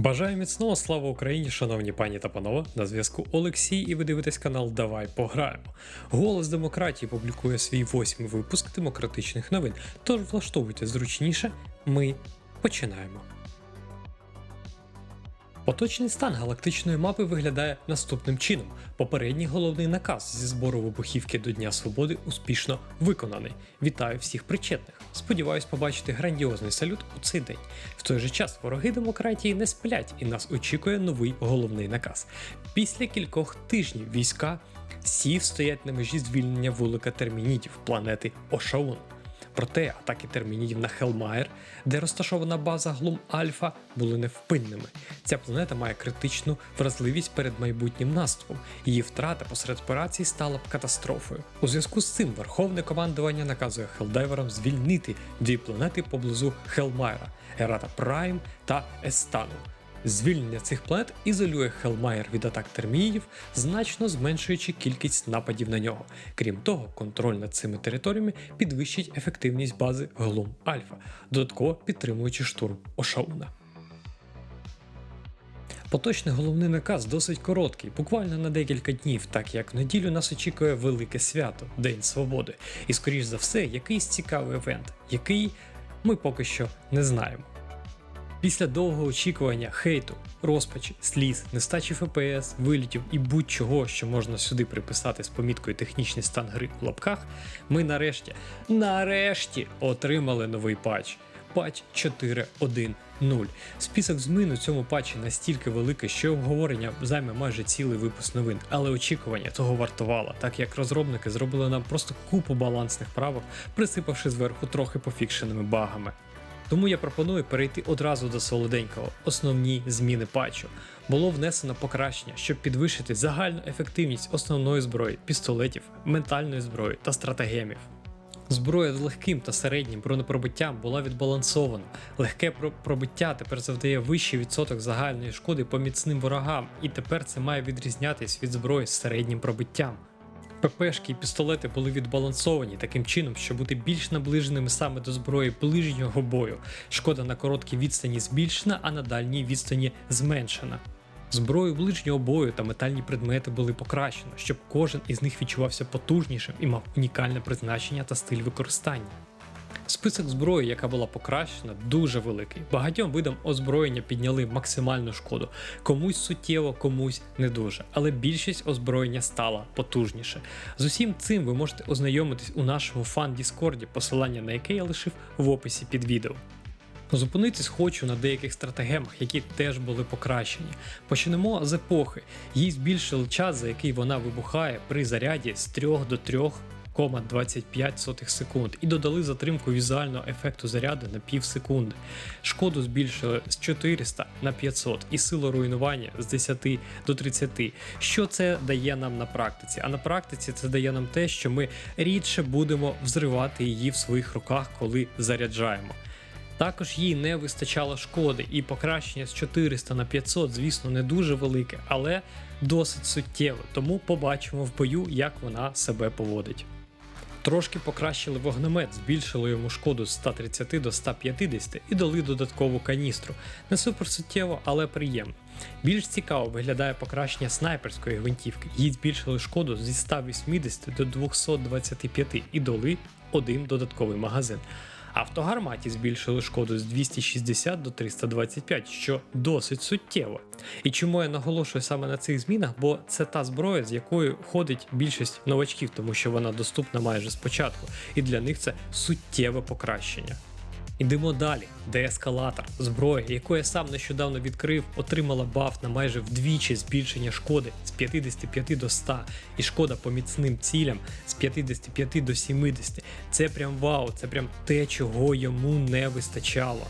Бажаю міцного слава Україні, шановні пані та панове. На зв'язку Олексій, і ви дивитесь канал Давай пограємо. Голос демократії публікує свій восьмий випуск демократичних новин. Тож влаштовуйте зручніше. Ми починаємо. Поточний стан галактичної мапи виглядає наступним чином: попередній головний наказ зі збору вибухівки до Дня Свободи успішно виконаний. Вітаю всіх причетних. Сподіваюсь побачити грандіозний салют у цей день. В той же час вороги демократії не сплять, і нас очікує новий головний наказ. Після кількох тижнів війська сів стоять на межі звільнення вулика термінітів планети Ошаун. Проте атаки термінітів на Хелмайер, де розташована база Глум Альфа, були невпинними. Ця планета має критичну вразливість перед майбутнім наступом. Її втрата посеред операції стала б катастрофою. У зв'язку з цим Верховне командування наказує Хелдайверам звільнити дві планети поблизу Хелмайера Ерата Прайм та Естану. Звільнення цих планет ізолює Хелмайер від атак терміїв, значно зменшуючи кількість нападів на нього. Крім того, контроль над цими територіями підвищить ефективність бази Глум Альфа, додатково підтримуючи штурм Ошауна. Поточний головний наказ досить короткий, буквально на декілька днів, так як в неділю нас очікує велике свято День Свободи, і скоріш за все, якийсь цікавий івент, який ми поки що не знаємо. Після довгого очікування, хейту, розпачі, сліз, нестачі ФПС, вилітів і будь-чого, що можна сюди приписати з поміткою технічний стан гри у лапках, ми нарешті, нарешті отримали новий патч. Патч 4.1.0. Список змін у цьому патчі настільки великий, що обговорення займе майже цілий випуск новин, але очікування того вартувало, так як розробники зробили нам просто купу балансних правок, присипавши зверху трохи пофікшеними багами. Тому я пропоную перейти одразу до солоденького. Основні зміни патчу. Було внесено покращення, щоб підвищити загальну ефективність основної зброї, пістолетів, ментальної зброї та стратегемів. Зброя з легким та середнім бронепробиттям була відбалансована. Легке про- пробиття тепер завдає вищий відсоток загальної шкоди по міцним ворогам, і тепер це має відрізнятись від зброї з середнім пробиттям. ППшки і пістолети були відбалансовані таким чином, щоб бути більш наближеними саме до зброї ближнього бою. Шкода на короткій відстані збільшена, а на дальній відстані зменшена. Зброю ближнього бою та метальні предмети були покращено, щоб кожен із них відчувався потужнішим і мав унікальне призначення та стиль використання. Список зброї, яка була покращена, дуже великий. Багатьом видам озброєння підняли максимальну шкоду. Комусь суттєво, комусь не дуже. Але більшість озброєння стала потужніше. З усім цим ви можете ознайомитись у нашому фан Діскорді, посилання на яке я лишив в описі під відео. Зупинитись хочу на деяких стратегемах, які теж були покращені. Почнемо з епохи. Їй збільшили час, за який вона вибухає при заряді з 3 до 3,25 секунд і додали затримку візуального ефекту заряду на пів секунди. Шкоду збільшили з 400 на 500 і силу руйнування з 10 до 30. Що це дає нам на практиці? А на практиці це дає нам те, що ми рідше будемо взривати її в своїх руках, коли заряджаємо. Також їй не вистачало шкоди, і покращення з 400 на 500, звісно, не дуже велике, але досить суттєве. Тому побачимо в бою, як вона себе поводить. Трошки покращили вогнемет, збільшили йому шкоду з 130 до 150 і дали додаткову каністру. Не супер суттєво, але приємно. Більш цікаво виглядає покращення снайперської гвинтівки. Їй збільшили шкоду зі 180 до 225 і дали один додатковий магазин. Автогарматі збільшили шкоду з 260 до 325, що досить суттєво. І чому я наголошую саме на цих змінах? Бо це та зброя, з якою ходить більшість новачків, тому що вона доступна майже спочатку, і для них це суттєве покращення. Ідемо далі. Деескалатор, зброя, яку я сам нещодавно відкрив, отримала баф на майже вдвічі збільшення шкоди з 55 до 100, і шкода по міцним цілям з 55 до 70. Це прям вау, це прям те, чого йому не вистачало.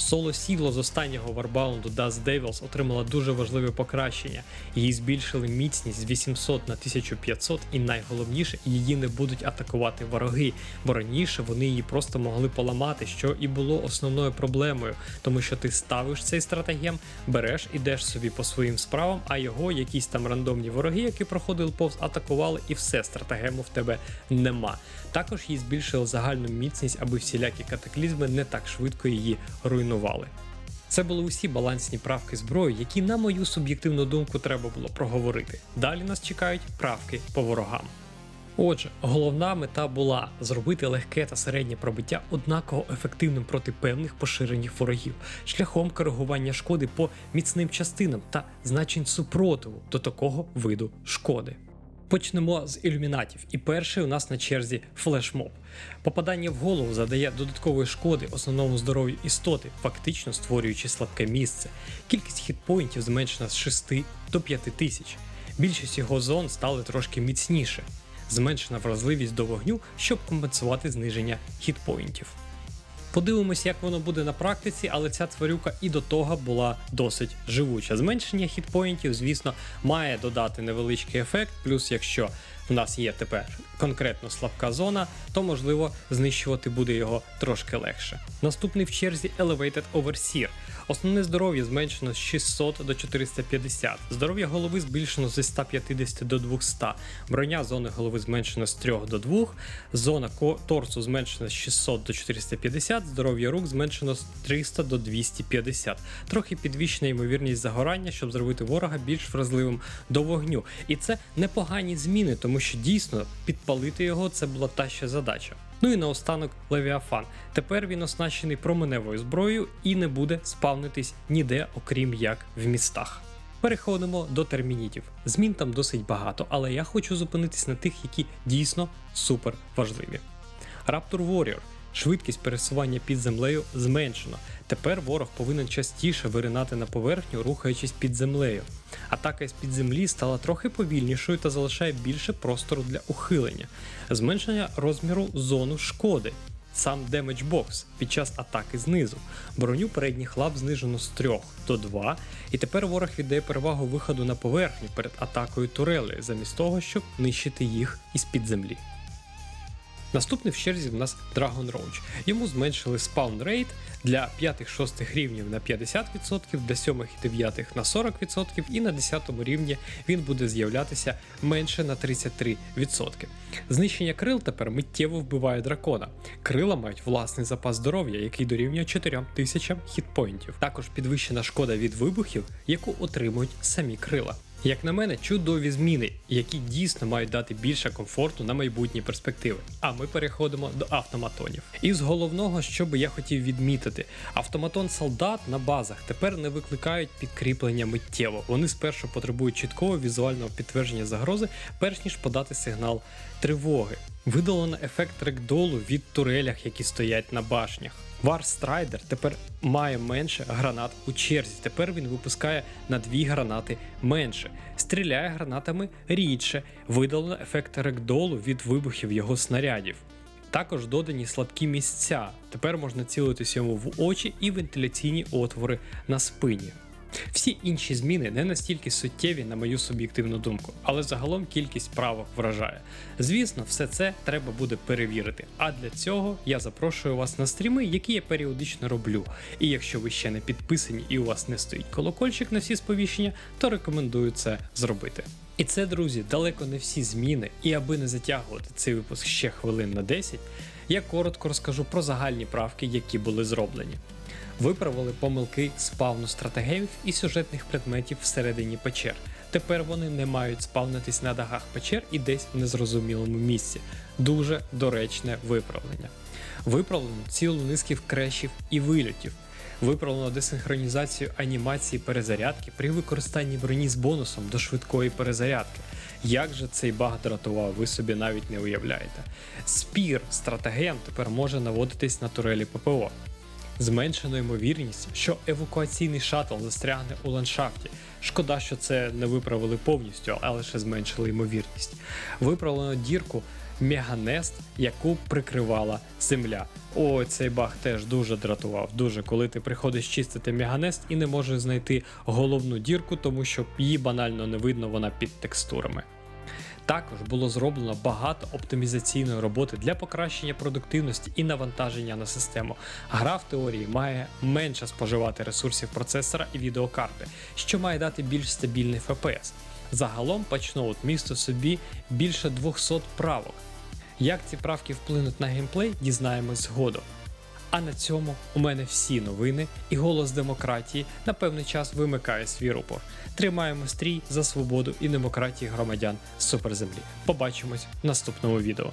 Соло сіло з останнього варбаунду Dust Devils отримала дуже важливе покращення. Її збільшили міцність з 800 на 1500, і найголовніше, її не будуть атакувати вороги, бо раніше вони її просто могли поламати, що і було основною проблемою, тому що ти ставиш цей стратегем, береш, ідеш собі по своїм справам, а його якісь там рандомні вороги, які проходили повз, атакували, і все, стратегему в тебе нема. Також їй збільшили загальну міцність, аби всілякі катаклізми не так швидко її руйнували. Це були усі балансні правки зброї, які, на мою суб'єктивну думку, треба було проговорити. Далі нас чекають правки по ворогам. Отже, головна мета була зробити легке та середнє пробиття однаково ефективним проти певних поширених ворогів, шляхом коригування шкоди по міцним частинам та значень супротиву до такого виду шкоди. Почнемо з ілюмінатів, і перший у нас на черзі флешмоб. Попадання в голову задає додаткової шкоди основному здоров'ю істоти, фактично створюючи слабке місце. Кількість хітпоінтів зменшена з 6 до 5 тисяч. Більшість його зон стали трошки міцніше. Зменшена вразливість до вогню, щоб компенсувати зниження хітпоінтів. Подивимось, як воно буде на практиці, але ця тварюка і до того була досить живуча. Зменшення хітпоінтів, звісно, має додати невеличкий ефект. Плюс, якщо в нас є тепер конкретно слабка зона, то можливо знищувати буде його трошки легше. Наступний в черзі Elevated Overseer. Основне здоров'я зменшено з 600 до 450, здоров'я голови збільшено зі 150 до 200, броня зони голови зменшено з 3 до 2, зона торсу зменшена з 600 до 450, здоров'я рук зменшено з 300 до 250. Трохи підвищена ймовірність загорання, щоб зробити ворога більш вразливим до вогню. І це непогані зміни, тому що дійсно підпалити його це була та ще задача. Ну і наостанок Левіафан. Тепер він оснащений променевою зброєю і не буде спавнитись ніде, окрім як в містах. Переходимо до термінітів. Змін там досить багато, але я хочу зупинитись на тих, які дійсно супер важливі. Raptor Warrior. Швидкість пересування під землею зменшено. Тепер ворог повинен частіше виринати на поверхню, рухаючись під землею. Атака з під землі стала трохи повільнішою та залишає більше простору для ухилення, зменшення розміру зону шкоди. Сам Damage Box під час атаки знизу. Броню передніх лап знижено з 3 до 2, і тепер ворог віддає перевагу виходу на поверхню перед атакою турели, замість того, щоб нищити їх із під землі. Наступний в черзі в нас Dragon Roach. Йому зменшили спаун рейт для 5-6 рівнів на 50%, для 7 і 9 на 40%, і на 10 рівні він буде з'являтися менше на 33%. Знищення крил тепер миттєво вбиває дракона. Крила мають власний запас здоров'я, який дорівнює 4000 хітпоінтів. Також підвищена шкода від вибухів, яку отримують самі крила. Як на мене, чудові зміни, які дійсно мають дати більше комфорту на майбутні перспективи. А ми переходимо до автоматонів. І з головного, що би я хотів відмітити, автоматон солдат на базах тепер не викликають підкріплення миттєво. Вони спершу потребують чіткого візуального підтвердження загрози, перш ніж подати сигнал тривоги. Видалено ефект рекдолу від турелях, які стоять на башнях. War Strider тепер має менше гранат у черзі. Тепер він випускає на дві гранати менше, стріляє гранатами рідше, видалено ефект рекдолу від вибухів його снарядів. Також додані слабкі місця. Тепер можна цілитись йому в очі і вентиляційні отвори на спині. Всі інші зміни не настільки суттєві, на мою суб'єктивну думку, але загалом кількість правок вражає. Звісно, все це треба буде перевірити. А для цього я запрошую вас на стріми, які я періодично роблю. І якщо ви ще не підписані і у вас не стоїть колокольчик на всі сповіщення, то рекомендую це зробити. І це, друзі, далеко не всі зміни, і аби не затягувати цей випуск ще хвилин на 10, я коротко розкажу про загальні правки, які були зроблені. Виправили помилки спавну стратегемів і сюжетних предметів всередині печер. Тепер вони не мають спавнитись на дахах печер і десь в незрозумілому місці. Дуже доречне виправлення. Виправлено цілу низки вкрешів і вильотів. Виправлено десинхронізацію анімації перезарядки при використанні броні з бонусом до швидкої перезарядки. Як же цей баг дратував, ви собі навіть не уявляєте. Спір стратегем тепер може наводитись на турелі ППО. Зменшено ймовірність, що евакуаційний шаттл застрягне у ландшафті. Шкода, що це не виправили повністю, а лише зменшили ймовірність. Виправлено дірку Меганест, яку прикривала земля. О, цей баг теж дуже дратував. Дуже коли ти приходиш чистити Меганест і не можеш знайти головну дірку, тому що її банально не видно, вона під текстурами. Також було зроблено багато оптимізаційної роботи для покращення продуктивності і навантаження на систему. Гра в теорії має менше споживати ресурсів процесора і відеокарти, що має дати більш стабільний FPS. Загалом патчноут містив собі більше 200 правок. Як ці правки вплинуть на геймплей, дізнаємось згодом. А на цьому у мене всі новини, і голос демократії на певний час вимикає свій рупор. Тримаємо стрій за свободу і демократії громадян суперземлі. Побачимось в наступному відео.